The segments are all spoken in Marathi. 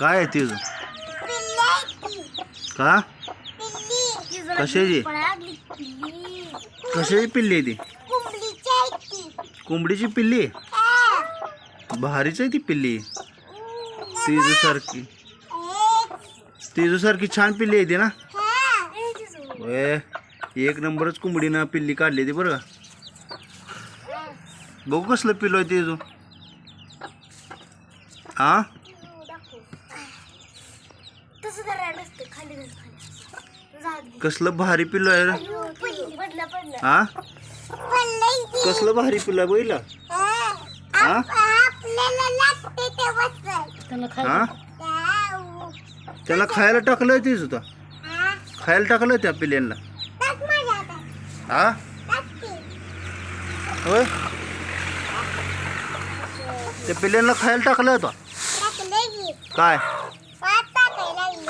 काय आहे तिचं का? कशाची? कशाची पिल्ली आहे ती? कोंबडीची पिल्ली? भारीच आहे ती पिल्ली. तिजूसारखी. तिजूसारखी छान पिल्ली आहे ती ना? एक नंबरच कोंबडीनं पिल्ली काढली ती बरं का? बघू कसलं पिल्लो आहे तिजू हा खाली खाली जात कसलं भारी पिल्लो आहे रे अयो, पडलं, पडलं, पडलं. हा. कसलं भारी पिल्लो आहे हा. हा ते. हा जाऊ. त्याला खायला टाकलं होता हा. खायला टाकलं त्या पिल्यांना हातात. हा. होय त्या पिल्यांना खायला टाकलं होतं. काय.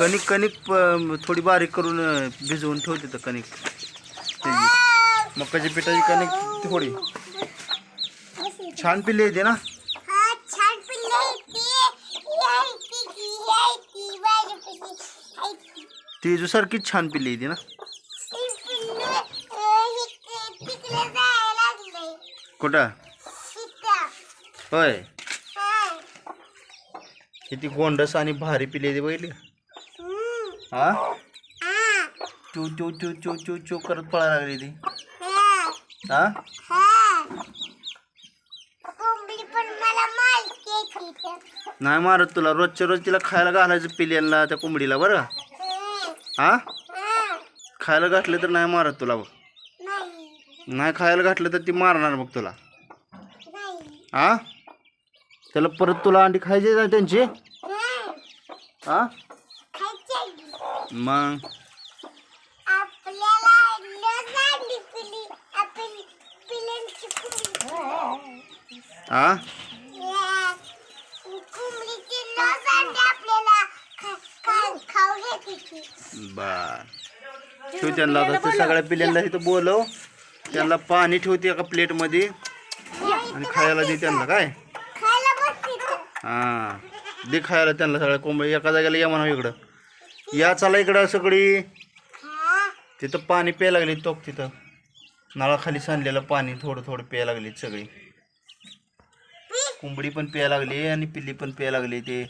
कणिक कणिक प- थोडी बारीक करून अं, भिजवून ठेवते तर कणिक त्याची आ. मकाची पिठाची कणिक थोडी छान पिल्ली येते ना हा, छान पिल्लं आहे ती. आहे ती की, आहे ती, माझ्यापाशी आहे ती. तिजूसारखीच छान पिल्ली येते ना ती पिल्लं, अं, इथे तिकडे जायला लागलंय. कुठं इथं. होय हा. किती गोंडस आणि भारी पिल्ली येते बघितली हम्म. हा. चू चू चू चू चू चू करत पळायला लागली ती. हा. नाही मारत तुला. रोजच्या रोज तिला खायला घालायचं पिल्यांना त्या कोंबडीला बरं हं. खायला घातलं तर नाही मारत तुला बघ. नाही. नाही खायला घातलं तर ती मारणार बघ तुला. नाही. हा? त्याला परत तुला अंडी खायची ना त्यांची? हं. मग? हा. बर. ठेव त्यांना आता ते सगळ्या पिल्यांना इथं बोलव. त्यांना पाणी ठेवते एका प्लेटमध्ये. आणि खायला दे त्यांना काय? तिथं. हा. दे खायला त्यांना सगळ्या कोंबडी एका जागेला या म्हणा इकडं. या चला इकडं सगळी. तिथं पाणी प्यायला लागली तो तिथं नळाखाली सांडलेलं पाणी थोडं थोडं प्यायला लागली सगळी. कोंबडी पण प्यायला लागली आणि पिल्ली पण प्यायला लागली ते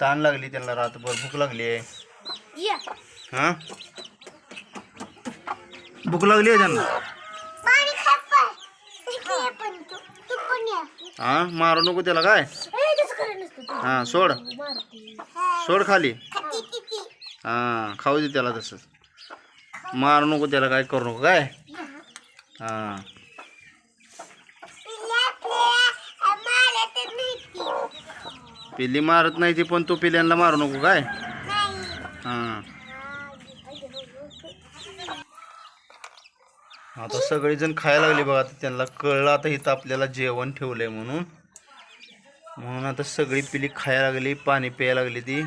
ताण लागली त्यांना रातभर भूक लागली आहे. हा भूक लागली आहे त्यांना. हा मारू नको त्याला काय. हा सोड. सोड खाली. हां खाऊ दे त्याला तसंच. मारू नको त्याला काय करू नको काय? हां. पिल्ली मारत नाही ती पण तू पिल्यांना मारू नको काय? हां. आता सगळेजण खायला लागले बघा आता त्यांना कळलं आता इथं आपल्याला जेवण ठेवलंय म्हणून. म्हणून आता सगळी पिली खायला लागली पाणी प्यायला लागली ती.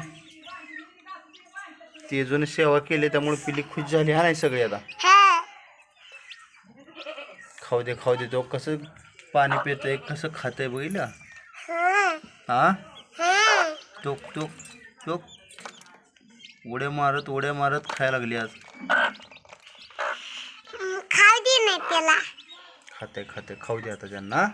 ते जण सेवा केली त्यामुळे पिली खुश झाली. हा नाही सगळी आता? हा. खाऊ दे खाऊ दे. तो कसं पाणी पितंय कसं खातंय बघितलं? हा. टोक टोक टोक उड्या मारत उड्या मारत खायला लागली आज. खाऊ दे नाही त्याला. खाते खाते खाऊ दे आता त्यांना.